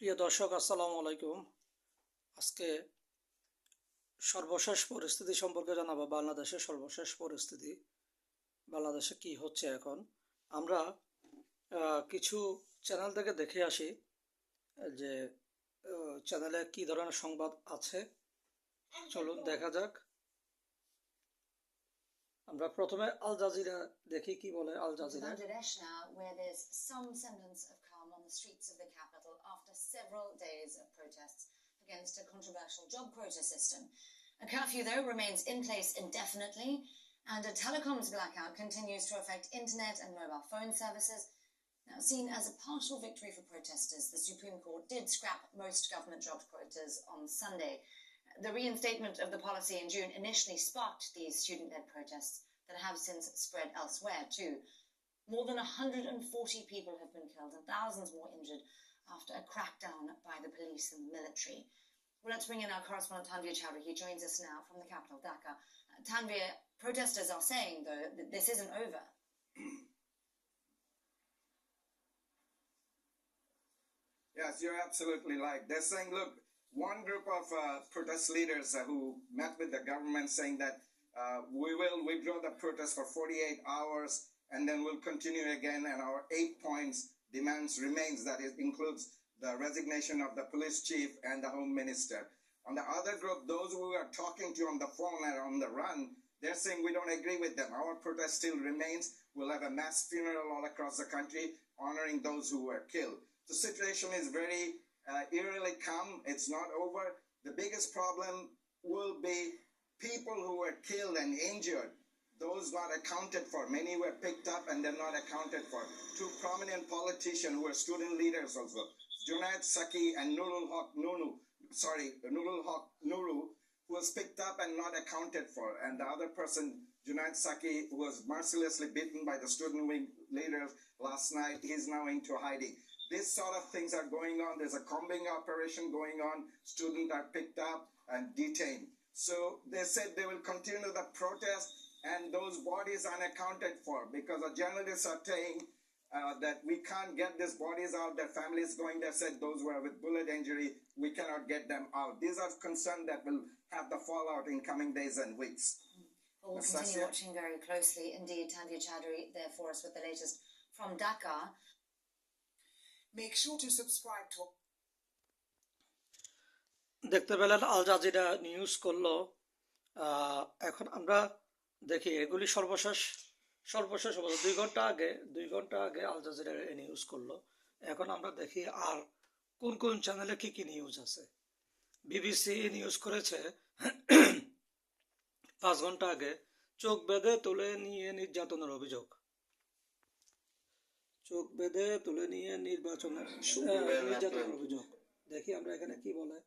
প্রিয় দর্শক, আসসালামু আলাইকুম। আজকে সর্বশেষ পরিস্থিতি সম্পর্কে জানাব। বাংলাদেশের সর্বশেষ পরিস্থিতি, বাংলাদেশে কি হচ্ছে এখন? আমরা কিছু চ্যানেল থেকে দেখে আসি, যে চ্যানেলে কি ধরনের সংবাদ আছে। চলুন দেখা যাক। আমরা প্রথমে আল জাজিরা দেখি কি বলে Al Jazeera Bangladesh now, where there's some semblance of calm on the streets of the capital after several days of protests against a controversial job quota system. A curfew, though, remains in place indefinitely, and a telecoms blackout continues to affect internet and mobile phone services. Now, seen as a partial victory for protesters, the Supreme Court did scrap most government job quotas on Sunday. The reinstatement of the policy in June initially sparked these student led protests that have since spread elsewhere, too. More than 140 people have been killed and thousands more injured after a crackdown by the police and the military. Well, let's bring in our correspondent Tanvir Chowdhury. He joins us now from the capital, Dhaka. Tanvir, protesters are saying, though, that this isn't over. Yes, you're absolutely right. They're saying, look, one group of uh, protest leaders uh, who met with the government saying that uh, we will withdraw the protest for 48 hours and then we'll continue again. And our eight points demands remains. That it includes the resignation of the police chief and the home minister. On the other group, those who are talking to on the phone and on the run, they're saying we don't agree with them. Our protest still remains. We'll have a mass funeral all across the country honoring those who were killed. The situation is very uh, eerily calm. It's not over. The biggest problem will be people who were killed and injured. Those not accounted for. Many were picked up and they're not accounted for. Two prominent politicians who were student leaders also. Junaid Saki and Nurul Haq Nunu, sorry, Nurul Haq Nuru, who was picked up and not accounted for. And the other person, Junaid Saki, who was mercilessly beaten by the student wing leaders last night, he's now into hiding. These sort of things are going on. There's a combing operation going on. Students are picked up and detained. So they said they will continue the protest and those bodies unaccounted for because the journalists are saying uh, that we can't get these bodies out. Their families going there said those were with bullet injury. We cannot get them out. These are concerns that will have the fallout in coming days and weeks. Well, we'll Nastasia? continue watching very closely. Indeed, Tanvir Chowdhury there for us with the latest from Dhaka. Make sure to subscribe to দেখতে পেলেন Al Jazeera news করল। এখন আমরা দেখি এগুলি সর্বশেষ সর্বশেষ অবস্থা দুই ঘণ্টা আগে, দুই ঘণ্টা আগে আল জাজিরা নিউজ করল। এখন আমরা দেখি আর কোন কোন চ্যানেলে কি কি নিউজ আছে। বিবিসি নিউজ করেছে, পাঁচ ঘণ্টা আগে চোখ বেঁধে তুলে নিয়ে নির্যাতনের অভিযোগ। চোখ বেঁধে তুলে নিয়ে নির্বাচনের নির্যাতনের অভিযোগ। দেখি আমরা এখানে কি বলে।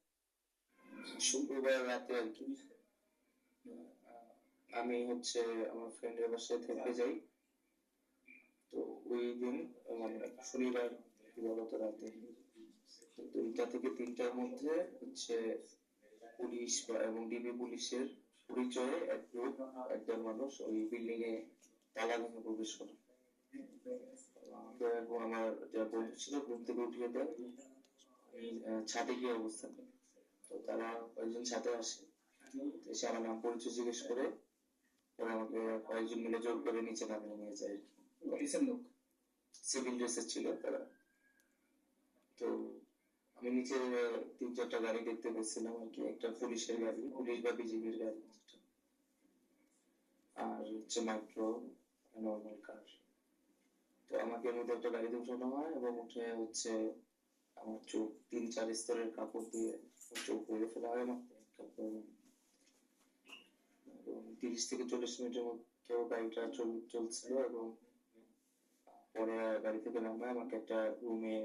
শুক্রবার রাতে আর কি। আমি হচ্ছে আমার ফ্রেন্ডের বাসায় থেকে যাই। তো ওই দিন মানে শনিবার দিবাগত রাতে। দুইটা থেকে তিনটার মধ্যে হচ্ছে পুলিশ বা- এবং ডিবি পুলিশের পরিচয়ে এক গ্রুপ একজন মানুষ ওই বিল্ডিং এ তালা ভেঙে প্রবেশ করে। আমার যা বন্ধু ছিল ঘুম থেকে উঠিয়ে দেয়। আমি ছাদে গিয়ে অবস্থান করি তো তারা কয়েকজন ছাদে আসে। এসে আমার নাম পরিচয় জিজ্ঞেস করে পরে আমাকে কয়েকজন মিলে জোর করে নিচে নামিয়ে নিয়ে যায়। কিসের লোক? সিভিল ড্রেসের ছিল তারা। তো আমি নিচে তিন চারটা গাড়ি দেখতে পেয়েছিলাম আর কি। একটা পুলিশের গাড়ি পুলিশ বা বিজিবির গাড়ি। আর হচ্ছে মাইক্রো নর্মাল কার তো আমাকে এর মধ্যে একটা গাড়িতে উঠানো হয় এবং উঠে হচ্ছে আমার চোখ তিন চার স্তরের কাপড় দিয়ে চোখ বেঁধে ফেলা হয় আমার এবং তিরিশ থেকে চল্লিশ মিনিটের মধ্যে গাড়িটা চল- চলছিল এবং পরে গাড়ি থেকে নামায় আমাকে একটা রুমে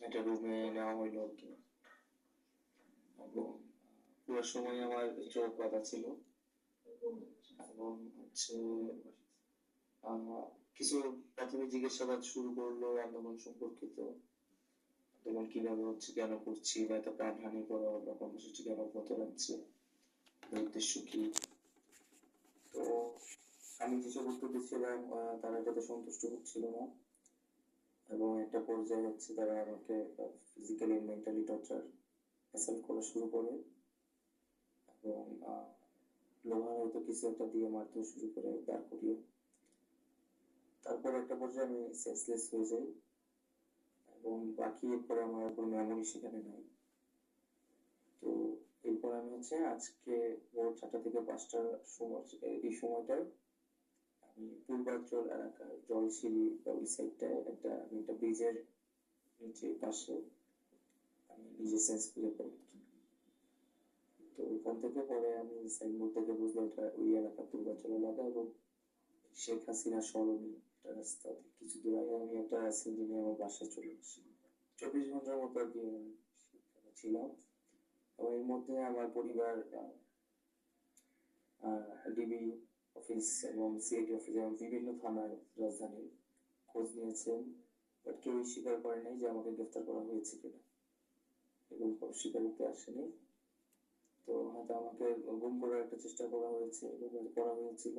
একটা রুমে নেওয়া হইল আর কি। এবং পুরো সময় আমার চোখ বাঁধা ছিল। এবং হচ্ছে কিছু প্রাথমিক জিজ্ঞাসাবাদ শুরু করল, আন্দোলন সম্পর্কিত। আন্দোলন কীভাবে হচ্ছে, কেন করছি, বা এত প্রাণহানি করা বা কর্মসূচি কেন হতে যাচ্ছে এর উদ্দেশ্য কি? তো আমি যেসব উত্তর দিচ্ছিলাম তারা যাতে সন্তুষ্ট হচ্ছিল না, এবং একটা পর্যায়ে হচ্ছে তারা আমাকে ফিজিক্যালি মেন্টালি টর্চার অ্যাসাল্ট করা শুরু করে, এবং লোহার হয়তো কিছু একটা দিয়ে মারতে শুরু করে, দাঁড় করিয়ে তারপর একটা পর্যায়ে আমি সেন্সলেস হয়ে যাই এবং বাকি এরপরে আমার কোনো মেমোরি সেখানে নাই। তো এরপর আমি হচ্ছে আজকে ভোর চারটা থেকে পাঁচটার সময়, এই সময়টায় আমি পূর্বাঞ্চল এলাকার জলসিঁড়ি বা ওই সাইডটায় একটা, আমি একটা ব্রিজের নিচে পাশে আমি নিজে সেন্স খুঁজে পাই। তো ওখান থেকে পরে আমি সাইনবোর্ড থেকে বুঝলাম এটা ওই এলাকা পূর্বাঞ্চল এলাকা এবং শেখ হাসিনা সরণি একটা কিছু দূর আগে আমি একটা সিন্ডি নিয়ে আমার বাসায় চলে আসি চব্বিশ ঘণ্টার মতো আর কি ছিলাম। এবং এর মধ্যে আমার পরিবার ডিবি অফিস এবং সিআইডি অফিস এবং বিভিন্ন থানার রাজধানীর খোঁজ নিয়েছেন। বাট কেউই স্বীকার করে নাই যে আমাকে গ্রেফতার করা হয়েছে কিনা। এবং স্বীকারোক্তি আসেনি। তো হয়তো আমাকে গুম করার একটা চেষ্টা করা হয়েছে, করা হয়েছিল।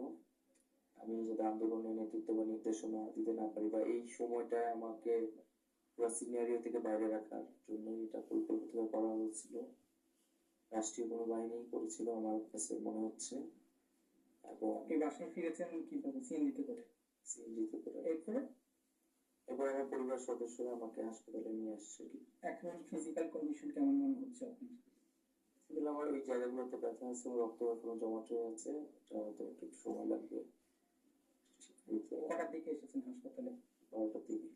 আমি যাতে আন্দোলনের নেতৃত্ব বা নির্দেশনা দিতে না পারি বা এই সময়টায় আমাকে পুরো সিনিয়রিও থেকে বাইরে রাখার জন্য এটা পরিকল্পিতভাবে করা হয়েছিল। রাষ্ট্রীয় কোনো বাহিনী করেছিল আমার কাছে মনে হচ্ছে। এবং আপনি বাসায় ফিরেছেন কীভাবে? সিএনজিতে করে? সিএনজিতে করে। এরপরে? এরপর আমার পরিবার সদস্যরা আমাকে হাসপাতালে নিয়ে আসছে। এখন ফিজিক্যাল কন্ডিশন কেমন মনে হচ্ছে আপনার? আমার ওই জায়গাগুলোতে ব্যথা আছে রক্ত এখনও জমাট হয়ে আছে। এটা হয়তো একটু সময় লাগবে। ঠিক দিকে এসেছেন হাসপাতালে বারোটার দিকে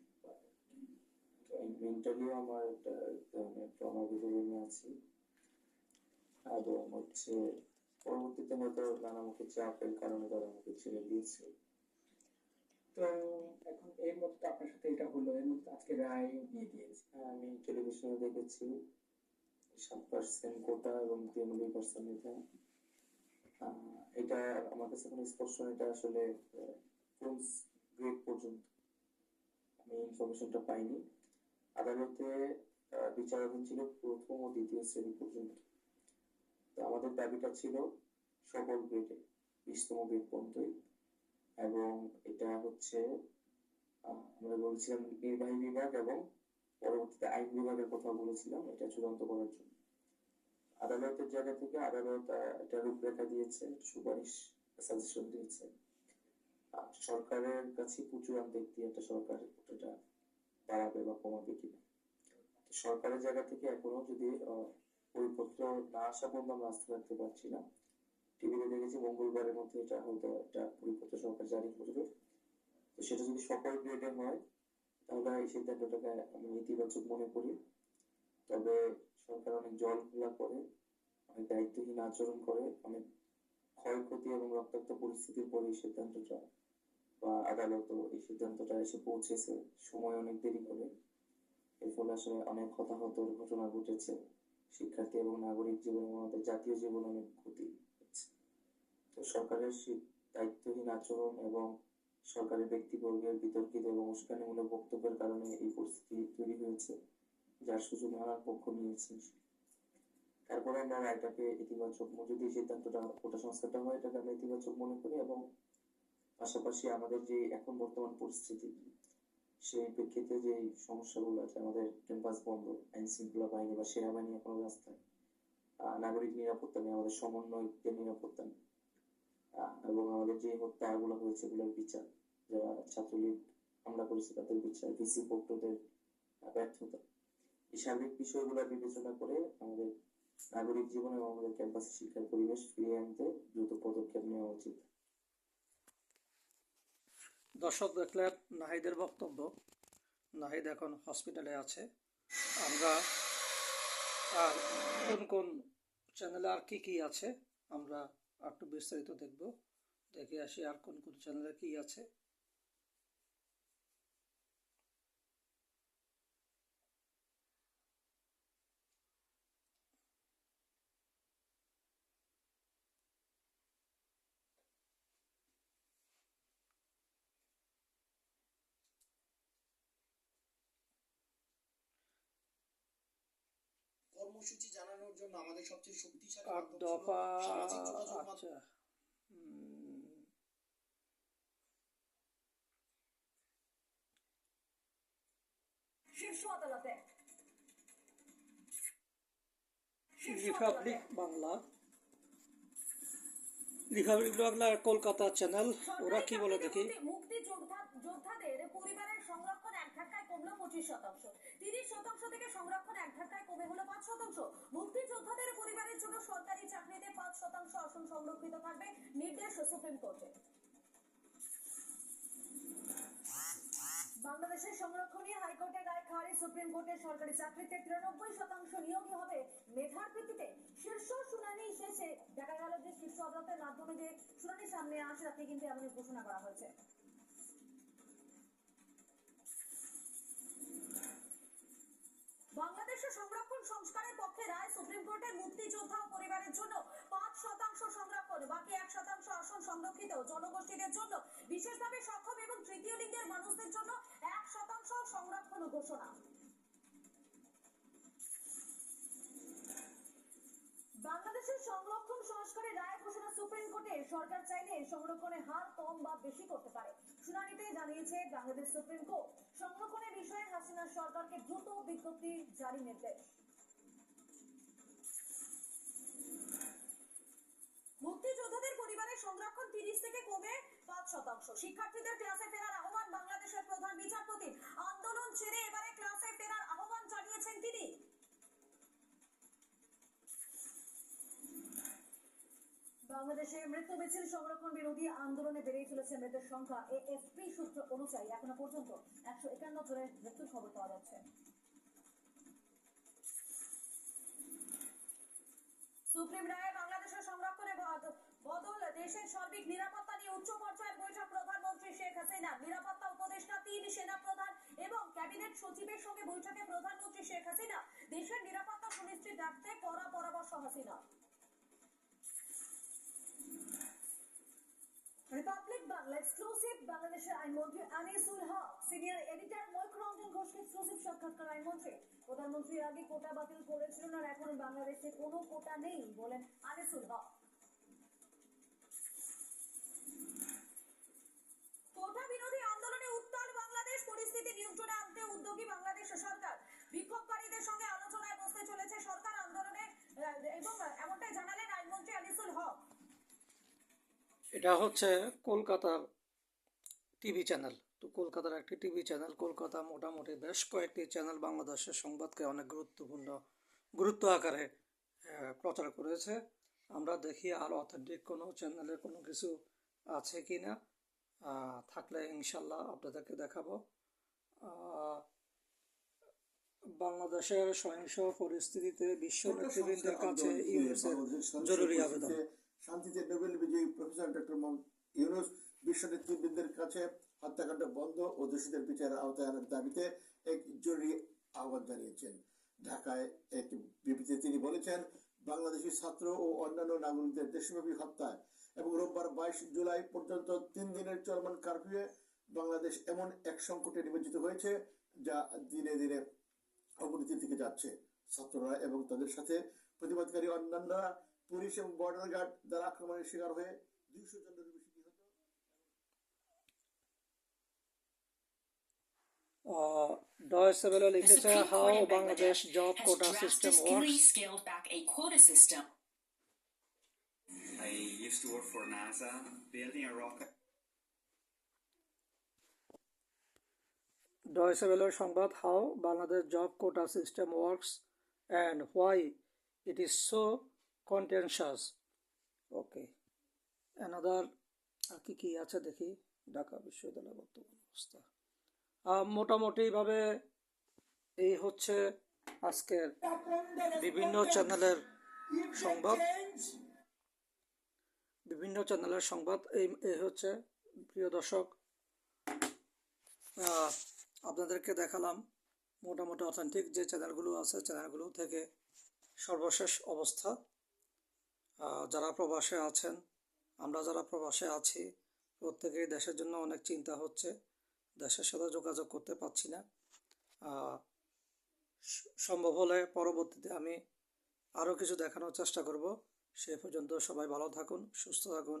মেন্টালিও আমার একটা ধরনের ট্রমা ভিতরে নিয়ে আছি এবং হচ্ছে পরবর্তীতে হয়তো নানামুখী চাপের কারণে তারা আমাকে ছেড়ে দিয়েছে তো এখন এর মধ্যে আপনার সাথে এটা হলো এর মধ্যে আজকে রায় দিয়ে দিয়েছে আমি টেলিভিশনে দেখেছি সাত পার্সেন্ট কোটা এবং তিরানব্বই পার্সেন্ট এটা এটা আমার কাছে কোনো স্পষ্ট এটা আসলে কোন গ্রেড পর্যন্ত। আমি ইনফরমেশনটা পাইনি। আদালতে বিচারাধীন ছিল প্রথম ও দ্বিতীয় শ্রেণি পর্যন্ত। তো আমাদের দাবিটা ছিল সকল গ্রেডে বিশতম গ্রেড পর্যন্তই। এবং এটা হচ্ছে আমরা বলছিলাম নির্বাহী বিভাগ এবং পরবর্তীতে আইন বিভাগের কথা বলেছিলাম, এটা চূড়ান্ত করার জন্য। আদালতের জায়গা থেকে আদালত একটা রূপরেখা দিয়েছে, সুপারিশ সাজেশন দিয়েছে। সরকারের কাছে প্রচুর দেখতে একটা সরকার ওটা বাড়াবে বা কমাবে কিনা। সরকারের জায়গা থেকে এখনও যদি পরিপত্র না আসা পর্যন্ত আমরা আস্থা রাখতে পারছি না। টিভিতে দেখেছি মঙ্গলবারের মধ্যে এটা হয়তো একটা পরিপত্র সরকার জারি করবে তো সেটা যদি সকল গ্রেডে হয়, তাহলে এই সিদ্ধান্তটাকে আমি ইতিবাচক মনে করি। তবে সরকার অনেক জল খোলা করে, অনেক দায়িত্বহীন আচরণ করে, অনেক ক্ষয়ক্ষতি এবং রক্তাক্ত পরিস্থিতির পরে এই সিদ্ধান্তটা বা আদালত এই সিদ্ধান্তটা এসে পৌঁছেছে। সময় অনেক দেরি করে। এর ফলে আসলে অনেক হতাহতর ঘটনা ঘটেছে। শিক্ষার্থী এবং নাগরিক জীবনে আমাদের জাতীয় জীবন অনেক ক্ষতি হচ্ছে। তো সরকারের দায়িত্বহীন আচরণ এবং সরকারি ব্যক্তিবর্গের বিতর্কিত এবং উস্কানিমূলক বক্তব্যের কারণে এই পরিস্থিতি তৈরি হয়েছে, যার সুযোগ নানান পক্ষ নিয়েছে। তারপরে আমরা রায়টাকে ইতিবাচক যদি সিদ্ধান্তটা ওটা সংস্কারটা হয় এটাকে আমরা ইতিবাচক মনে করি এবং পাশাপাশি আমাদের যে এখন বর্তমান পরিস্থিতি, সেই প্রেক্ষিতে যে সমস্যাগুলো আছে, আমাদের ক্যাম্পাস বন্ধ আইন শৃঙ্খলা বাহিনী বা সেনাবাহিনী এখনও রাস্তায় নাগরিক নিরাপত্তা নেই আমাদের সমন্বয়কদের নিরাপত্তা নেই এবং আমাদের যে হত্যা হত্যাগুলো হয়েছে, এগুলোর বিচার যারা ছাত্রলীগ হামলা করেছে, তাদের বিচার, ভিসি পক্ষদের ব্যর্থতা। এই সার্বিক বিষয়গুলো বিবেচনা করে আমাদের নাগরিক জীবন এবং আমাদের ক্যাম্পাসে শিক্ষার পরিবেশ ফিরিয়ে আনতে দ্রুত পদক্ষেপ নেওয়া উচিত। দর্শক দেখলেন নাহিদের বক্তব্য। নাহিদ এখন হসপিটালে আছে। আমরা আর কোন কোন চ্যানেলে আর কি কি আছে, আমরা একটু বিস্তারিত দেখব। দেখে আসি আর কোন কোন চ্যানেলে কি আছে। কর্মসূচি জানানোর জন্য আমাদের সবচেয়ে শক্তিশালী আট দফা সামাজিক যোগাযোগ মাধ্যম। আচ্ছা। শীর্ষ আদালতে। Republic Bangla. Republic Bangla Kolkata channel ওরা কি বলে দেখি? মুক্তি যোদ্ধা যোদ্ধাদের পরিবারের সংরক্ষণ এক ধাক্কায় কমলো পঁচিশ শতাংশ তিরিশ শতাংশ থেকে সংরক্ষণ এক ধাক্কায় কমে হলো পাঁচ শতাংশ মুক্তি যোদ্ধাদের পরিবারের জন্য সরকারি চাকরিতে পাঁচ শতাংশ আসন সংরক্ষিত থাকবে, নির্দেশ সুপ্রিম কোর্টে। বাংলাদেশের সংরক্ষণ নিয়ে হাইকোর্টের রায় খারিজ, সুপ্রিম কোর্টের সরকারি চাকরিতে তিরানব্বই শতাংশ নিয়োগই হবে। মেধার ভিত্তিতে শীর্ষ শুনানি শেষে দেখা গেল যে শীর্ষ আদালতের মাধ্যমে যে শুনানি সামনে আসে, তাতে কিন্তু এমন ঘোষণা করা হয়েছে। বাংলাদেশের সংরক্ষণ সংস্কারের পক্ষে রায় সুপ্রিম কোর্টের মুক্তিযোদ্ধা ও পরিবারের জন্য পাঁচ শতাংশ সংরক্ষণ, বাকি এক শতাংশ আসন সংরক্ষিত জনগোষ্ঠীদের জন্য, বিশেষভাবে সক্ষম এবং তৃতীয় লিঙ্গের মানুষদের জন্য এক শতাংশ সংরক্ষণ ঘোষণা। বাংলাদেশের সংরক্ষণ সংস্কারের রায় ঘোষণা সুপ্রিম কোর্টে, সরকার চাইলে সংরক্ষণের হার কম বা বেশি করতে পারে। শুনানিতে জানিয়েছে বাংলাদেশ সুপ্রিম কোর্ট। সংরক্ষণের বিষয়ে হাসিনা সরকারকে দ্রুত বিজ্ঞপ্তি জারি নির্দেশ। মুক্তিযোদ্ধাদের পরিবারের সংরক্ষণ তিরিশ থেকে কমে পাঁচ শতাংশ। শিক্ষার্থীদের ক্লাসে ফেরার আহ্বান বাংলাদেশের প্রধান বিচারপতি। আন্দোলন ছেড়ে এবারে ক্লাসে ফেরার আহ্বান জানিয়েছেন তিনি। বাংলাদেশে মৃত্যু মিছিল সংরক্ষণ বিরোধী আন্দোলনে বেড়েই চলেছে মৃতের সংখ্যা। এএফপি সূত্র অনুযায়ী এখনও পর্যন্ত একশো একান্ন জনের মৃত্যুর খবর পাওয়া যাচ্ছে। সুপ্রিম রায়ে বাংলাদেশের সংরক্ষণে বদল, দেশের সার্বিক নিরাপত্তা নিয়ে উচ্চ পর্যায়ের বৈঠক প্রধানমন্ত্রী শেখ হাসিনা, নিরাপত্তা উপদেষ্টা তিন সেনা প্রধান এবং ক্যাবিনেট সচিবের সঙ্গে বৈঠকে প্রধানমন্ত্রী শেখ হাসিনা, দেশের নিরাপত্তা সুনিশ্চিত রাখতে কড়া পরামর্শ হাসিনা। বাংলাদেশের আইনমন্ত্রী আনিসুল হক, সিনিয়র এডিটর ময়ূখ রঞ্জন ঘোষকে এক্সক্লুসিভ সাক্ষাৎকার আইনমন্ত্রী। প্রধানমন্ত্রী আগে কোটা বাতিল করেছিলেন আর এখন বাংলাদেশে কোনো কোটা নেই বলেন আনিসুল হক। কোটা বিরোধী আন্দোলনে উত্তাল বাংলাদেশ, পরিস্থিতি নিয়ন্ত্রণে আনতে উদ্যোগী বাংলাদেশ সরকার। বিক্ষোভকারীদের সঙ্গে আলোচনায় বসতে চলেছে সরকার আন্দোলনে, এবং এমনটাই জানালেন আইনমন্ত্রী আনিসুল হক। এটা হচ্ছে কলকাতার টিভি চ্যানেল। তো কলকাতার একটি টিভি চ্যানেল। কলকাতা মোটামুটি বেশ কয়েকটি চ্যানেল বাংলাদেশের সংবাদকে অনেক গুরুত্বপূর্ণ গুরুত্ব আকারে প্রচার করেছে। আমরা দেখি আর অথেন্টিক কোনো চ্যানেলে কোনো কিছু আছে কি না থাকলে ইনশাল্লাহ আপনাদেরকে দেখাবো। আহ, বাংলাদেশের সহিংস পরিস্থিতিতে বিশ্ব নেতৃবৃন্দের কাছে জরুরি আবেদন। শান্তিতে নোবেল বিজয়ী প্রফেসর ডক্টর ইউনুস বিশ্ব নেতৃবৃন্দের কাছে হত্যাকাণ্ড বন্ধ ও দোষীদের বিচারের আওতায় আনার দাবিতে এক জরুরি আহ্বান জানিয়েছেন। ঢাকায় এক বিবৃতিতে তিনি বলেছেন, বাংলাদেশি ছাত্র ও অন্যান্য নাগরিকদের দেশব্যাপী হত্যায় এবং রোববার বাইশ জুলাই পর্যন্ত তিন দিনের চলমান কারফিউয়ে বাংলাদেশ এমন এক সংকটে নিমজ্জিত হয়েছে যা দিনে দিনে অবনতির দিকে যাচ্ছে। ছাত্ররা এবং তাদের সাথে প্রতিবাদকারী অন্যান্যরা পুলিশ এবং বর্ডার গার্ড দ্বারা আক্রমণের শিকার হয়ে দুইশো জনের নিহত ডয়েসে লিখেছে Bangladesh Bangladesh job has quota system works scaled back a quota system. I used to work for NASA, building a rocket. Deutsche বেলের সংবাদ how Bangladesh job quota system works and why it is so contentious okay another আর কি কি আছে দেখি ঢাকা বিশ্ববিদ্যালয় বর্তমান অবস্থা মোটামুটিভাবে এই হচ্ছে আজকের বিভিন্ন চ্যানেলের সংবাদ। বিভিন্ন চ্যানেলের সংবাদ। এই এই হচ্ছে, প্রিয় দর্শক আপনাদেরকে দেখালাম মোটামুটি অথেন্টিক যে চ্যানেলগুলো আছে, চ্যানেলগুলো থেকে সর্বশেষ অবস্থা। যারা প্রবাসে আছেন, আমরা যারা প্রবাসে আছি প্রত্যেকেই দেশের জন্য অনেক চিন্তা হচ্ছে। দেশের সাথে যোগাযোগ করতে পারছি না। সম্ভব হলে পরবর্তীতে আমি আরও কিছু দেখানোর চেষ্টা করব। সে পর্যন্ত সবাই ভালো থাকুন, সুস্থ থাকুন।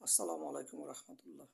আসসালামু আলাইকুম রহমতুল্লাহ।